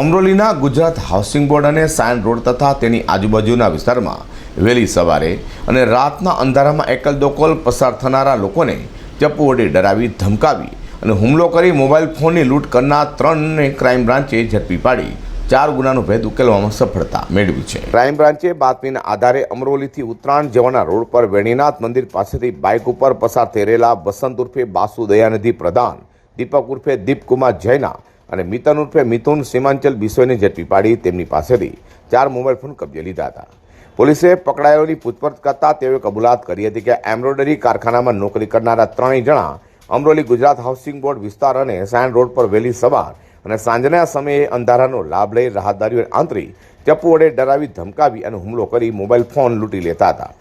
અમરોલીના Gujarat housing board અને સાયન road તથા તેની આજુબાજુના વિસ્તારમાં વહેલી સવારે અને રાતના અંધારામાં એકલ દોકલ પસાર થનારા લોકોને ચપ્પુ વડે ડરાવી ધમકાવી અને હુમલો કરી મોબાઈલ ફોનની લૂંટ કરનાર ત્રણને ક્રાઇમ બ્રાન્ચે ઝડપી પાડી. ચાર ગુનાનો ભેદ ઉકેલવામાં સફળતા મેળવી છે. ક્રાઇમ બ્રાન્ચે બાતમીના આધારે અમરોલીથી ઉત્તરાયણ જવાના રોડ પર વેણીનાથ મંદિર પાસેથી બાઇક ઉપર પસાર થઈ રહેલા બસંત ઉર્ફે બાસુ દયાનિધિ પ્રધાન, દીપક ઉર્ફે દીપકુમાર જૈના અને મિતન ઉર્ફે મિથુન સીમાંચલ બિસોઈને ઝડપી પાડી તેમની પાસેથી ચાર મોબાઈલ ફોન કબજે લીધા હતા. પોલીસે પકડાયેલોની પૂછપરછ કરતા તેઓએ કબૂલાત કરી હતી કે એમ્બ્રોઇડરી કારખાનામાં નોકરી કરનારા ત્રણેય જણા અમરોલી ગુજરાત હાઉસિંગ બોર્ડ વિસ્તાર અને સાયન રોડ પર વહેલી સવાર અને સાંજના સમયે અંધારાનો લાભ લઈ રાહદારીઓને આંતરી ચપ્પુ વડે ડરાવી ધમકાવી અને હુમલો કરી મોબાઈલ ફોન લૂંટી લેતા હતા.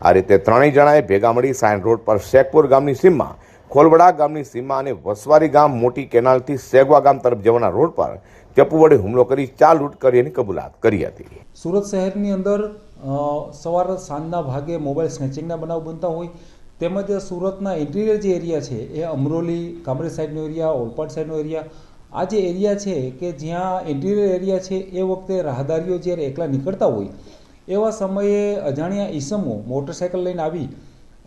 આ રીતે ત્રણેય જણાએ ભેગા મળી સાયન રોડ પર શેખપુર ગામની સીમમાં ખોલવડા ગામની સીમા અને વસવારી ગામ મોટી કેનાલથી સેગવા ગામ તરફ જવાના રોડ પર ચપ્પુ વડે હુમલો કરી ચાર લૂંટ કરી એની કબૂલાત કરી હતી. સુરત શહેરની અંદર સવાર સાંજના ભાગે મોબાઈલ સ્નેચિંગના બનાવ બનતા હોય તેમજ સુરતના ઇન્ટિરિયર જે એરિયા છે એ અમરોલી, કામરેજ સાઈડનો એરિયા, ઓલપાડ સાઈડનો એરિયા, આ જે એરિયા છે કે જ્યાં ઇન્ટિરિયર એરિયા છે એ વખતે રાહદારીઓ જ્યારે એકલા નીકળતા હોય એવા સમયે અજાણ્યા ઈસમો મોટરસાયકલ લઈને આવી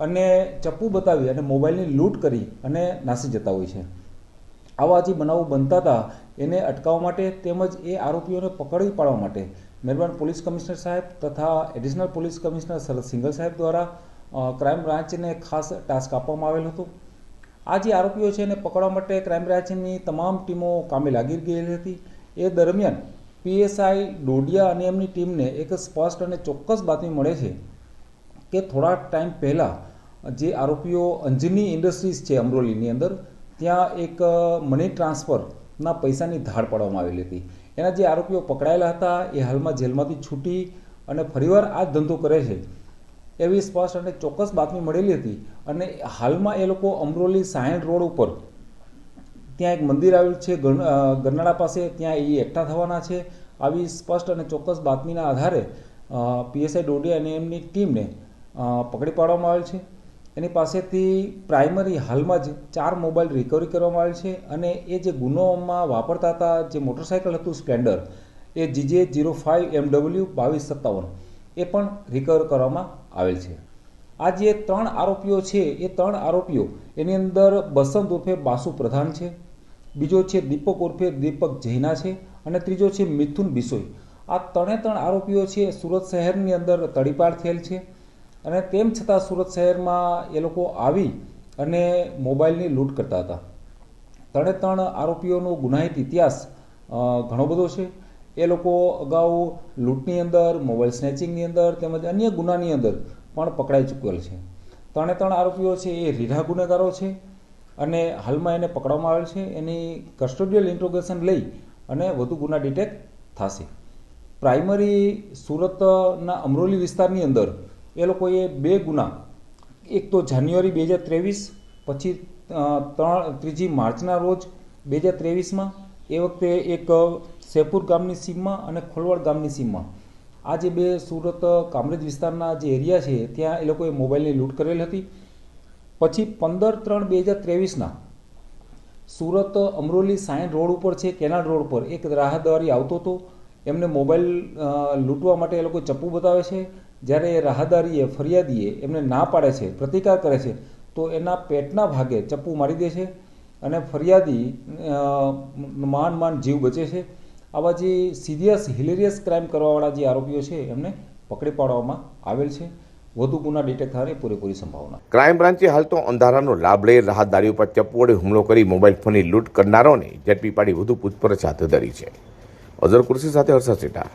અને ચપ્પુ બતાવી અને મોબાઈલની લૂંટ કરી અને નાસી જતા હોય છે. આવા જે બનાવો બનતા હતા, એને અટકાવવા માટે તેમજ એ આરોપીઓને પકડી પાડવા માટે મહેરબાન પોલીસ કમિશનર સાહેબ તથા additional police commissioner Sharad Singal સાહેબ દ્વારા ક્રાઇમ બ્રાન્ચને ખાસ ટાસ્ક આપવામાં આવેલ હતો. આ જે આરોપીઓ છે એને પકડવા માટે ક્રાઇમ બ્રાન્ચની તમામ ટીમો કામે લાગી ગયેલી હતી. એ દરમિયાન પીએસઆઈ ડોડિયા અને એમની ટીમને એક સ્પષ્ટ અને ચોક્કસ બાતમી મળે છે કે થોડા ટાઈમ પહેલાં જે આરોપીઓ અંજની ઇન્ડસ્ટ્રીઝ છે અમરોલીની અંદર, ત્યાં એક મની ટ્રાન્સફરના પૈસાની ધાડ પાડવામાં આવેલી હતી. એના જે આરોપીઓ પકડાયેલા હતા, એ હાલમાં જેલમાંથી છૂટી અને ફરીવાર આ જ ધંધો કરે છે. એવી સ્પષ્ટ અને ચોક્કસ બાતમી મળેલી હતી અને હાલમાં એ લોકો અમરોલી સાયણ રોડ ઉપર, ત્યાં એક મંદિર આવેલું છે ગર- ગરનાળા પાસે, ત્યાં એ એકઠા થવાના છે. આવી સ્પષ્ટ અને ચોક્કસ બાતમીના આધારે પીએસઆઈ ડોડિયા અને એમની ટીમને પકડી પાડવામાં આવેલ છે. એની પાસેથી પ્રાઇમરી હાલમાં જ ચાર મોબાઈલ રિકવરી કરવામાં આવેલ છે અને એ જે ગુનોમાં વાપરતા હતા, જે મોટરસાયકલ હતું સ્પ્લેન્ડર એ જીજે જીરો ફાઇવ એમડબલ્યુ બાવીસ સત્તાવન, એ પણ રિકવર કરવામાં આવેલ છે. આ જે ત્રણ આરોપીઓ છે, એ ત્રણ આરોપીઓ એની અંદર બસંત ઉર્ફે બાસુ પ્રધાન છે, બીજો છે દીપક ઉર્ફે દીપક જૈના છે અને ત્રીજો છે મિથુન બિસોઈ. આ ત્રણે ત્રણ આરોપીઓ છે સુરત શહેરની અંદર તડીપાર થયેલ છે. અને તેમ છતાં સુરત શહેરમાં એ લોકો આવી અને મોબાઈલની લૂંટ કરતા હતા. ત્રણે ત્રણ આરોપીઓનો ગુનાહિત ઇતિહાસ ઘણો બધો છે. એ લોકો અગાઉ લૂંટની અંદર, મોબાઈલ સ્નેચિંગની અંદર તેમજ અન્ય ગુનાની અંદર પણ પકડાઈ ચૂકેલ છે. ત્રણે ત્રણ આરોપીઓ છે એ રીઢા ગુનેગારો છે અને હાલમાં એને પકડવામાં આવેલ છે. એની કસ્ટોડિયલ ઇન્ટ્રોગેશન લઈ અને વધુ ગુના ડિટેક્ટ થશે. પ્રાઇમરી સુરતના અમરોલી વિસ્તારની અંદર એ લોકોએ બે ગુના. એક તો જાન્યુઆરી બે હજાર ત્રેવીસ, પછી ત્રણ, ત્રીજી માર્ચના રોજ બે હજાર ત્રેવીસમાં, એ વખતે એક શેપુર ગામની સીમમાં અને ખોલવાડ ગામની સીમમાં. આ જે બે સુરત, કામરેજ વિસ્તારના જે એરિયા છે, ત્યાં એ લોકોએ મોબાઈલની લૂંટ કરેલ હતી. પછી પંદર ત્રણ બે હજાર ત્રેવીસના, સુરત અમરોલી સાયન રોડ ઉપર છે, કેનાલ રોડ પર એક રાહદારી આવતો હતો. એમને મોબાઈલ લૂંટવા માટે એ લોકો ચપ્પુ બતાવે છે. જ્યારે એ રાહદારીએ, ફરિયાદીએ એમને ના પાડે છે, પ્રતિકાર કરે છે, તો એના પેટના ભાગે ચપ્પુ મારી દે છે અને ફરિયાદી માંડ માંડ જીવ બચે છે આવા જે સિરિયસ હિલેરિયસ ક્રાઇમ કરવાવાળા જે આરોપીઓ છે એમને પકડી પાડવામાં આવેલ છે વધુ ગુના ડિટેક્ટ થવાની પૂરેપૂરી સંભાવના ક્રાઇમ બ્રાન્ચે હાલ તો અંધારાનો લાભ લઈ રાહદારીઓ પર ચપ્પુ વડે હુમલો કરી મોબાઈલ ફોનની લૂંટ કરનારોને ઝડપી પાડી વધુ પૂછપરછ હાથ ધરી છે અઝર કુર્સી સાથે હર્ષદ સેઠા